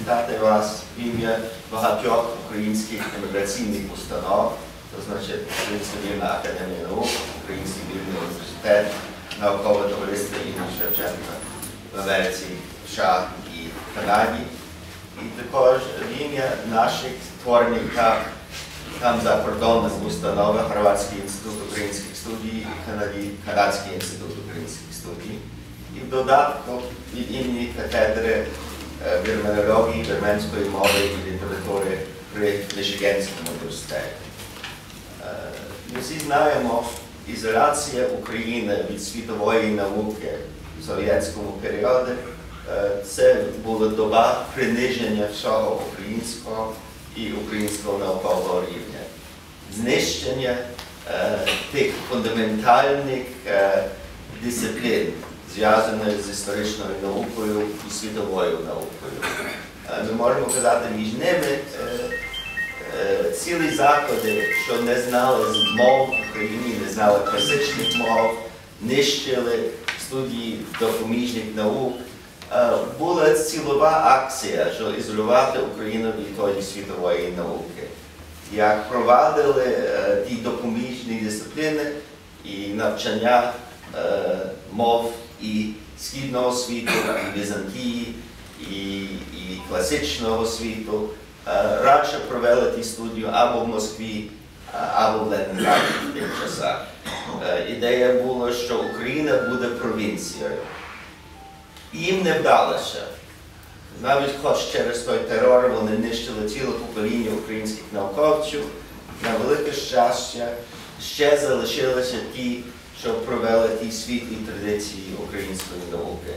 вітати вас в ім'я багатьох українських еміграційних установ, то значить Українська вільна академія наук, Український вільний університет, наукове товариство імені Шевченка в Америці, США і Канаді. І також в ім'я наших творних та там за кордоном установи Хорватський інститут українських студій і Канадський інститут українських студій. І в додатку від імені катедри вірменології, вірменської мови і літератури при Мішигенському університеті. Ми всі знаємо, ізоляція України від світової науки в совєтському періоді це була доба приниження всього українського і українського наукового рівня, знищення тих фундаментальних дисциплін, зв'язаних з історичною наукою і світовою наукою. Е, Ми можемо казати між ними е, е, цілі заходи, що не знали мов в Україні, не знали класичних мов, нищили студії допоміжних наук. Була цілова акція, щоб ізолювати Україну від тої світової науки. Як провадили ті допоміжні дисципліни і навчання мов і східного світу, і Візантії, і, і класичного світу, е, радше провели ті студії або в Москві, або в Ленінграді в тих часах. Е, Ідея була, що Україна буде провінцією. Їм не вдалося. Навіть хоч через той терор вони нищили ціле покоління українських науковців, на велике щастя, ще залишилися ті, що провели ті світлі традиції української науки.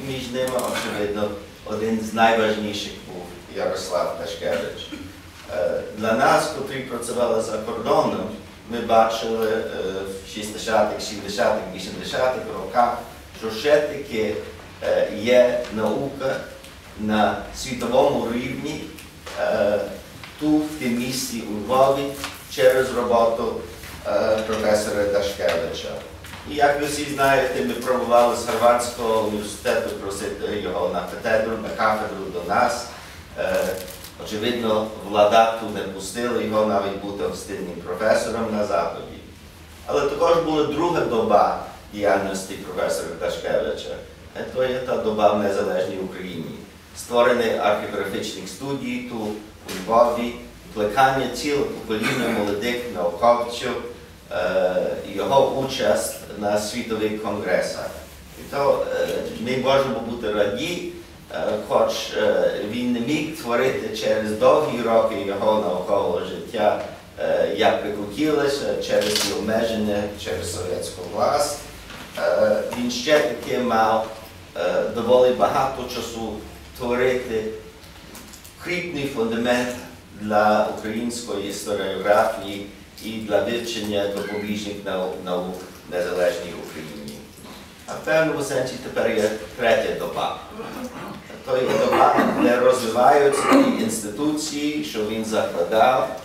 І між ними, очевидно, один з найважніших був Ярослав Ташкевич. Е, Для нас, котрі працювали за кордоном, ми бачили е, в 60-х, 70-х, 80-х роках, що ще таки е, є наука на світовому рівні тут, в тім місті у Львові, через роботу професора Дашкевича. І як ви всі знаєте, ми пробували з Харвардського університету просити його на катедру, на кафедру до нас. Е, Очевидно, влада тут не пустила його навіть бути гостинним професором на Заході. Але також була друга доба діяльності професора Ташкевича. Е, То є та доба в незалежній Україні. Створені археографічні студії тут, у Львові, плекання цілого покоління молодих науковців, е, його участь на світових конгресах. І то е, ми можемо бути раді, е, хоч він не міг творити через довгі роки його наукового життя, як би хотілося, через обмеження, через совєтську власть. Він ще таки мав доволі багато часу творити кріпний фундамент для української історіографії і для вивчення допоміжних нау- наук незалежній Україні. А в певному сенсі тепер є третя доба. То є доба, де розвиваються ті інституції, що він закладав,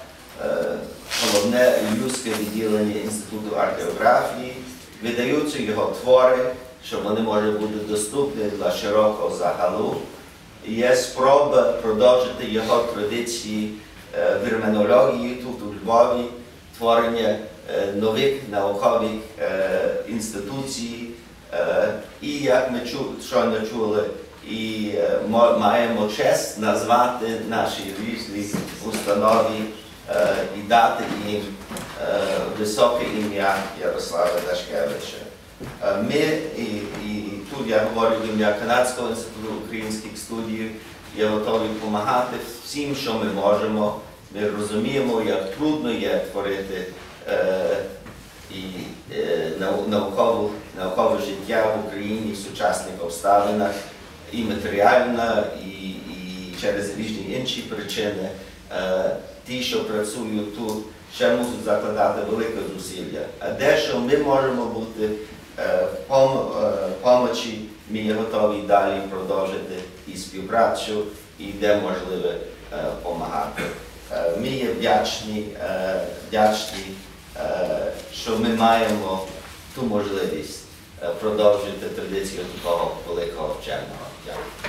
головне людське відділення Інституту археографії, видаються його твори, що вони можуть бути доступні для широкого загалу. Є спроба продовжити його традиції е, вірменології тут у Львові, творення е, нових наукових е, інституцій. І як ми щойно чули, і маємо честь назвати наші різні установи і дати їм високе ім'я Ярослава Дашкевича. Ми і, і тут я говорю в ім'я Канадського інституту українських студій, є готові допомагати всім, що ми можемо. Ми розуміємо, як трудно є творити е, і е, наукову, наукове життя в Україні в сучасних обставинах, і матеріально, і, і через різні інші причини. Е, ті, що працюють тут, ще мусять закладати велике зусилля. А дещо ми можемо бути помочі, ми є готові далі продовжити і співпрацю, і де можливо е, допомагати. Е, Ми є вдячні, е, вдячні, е, що ми маємо ту можливість е, продовжити традицію такого великого вченого. Дякую.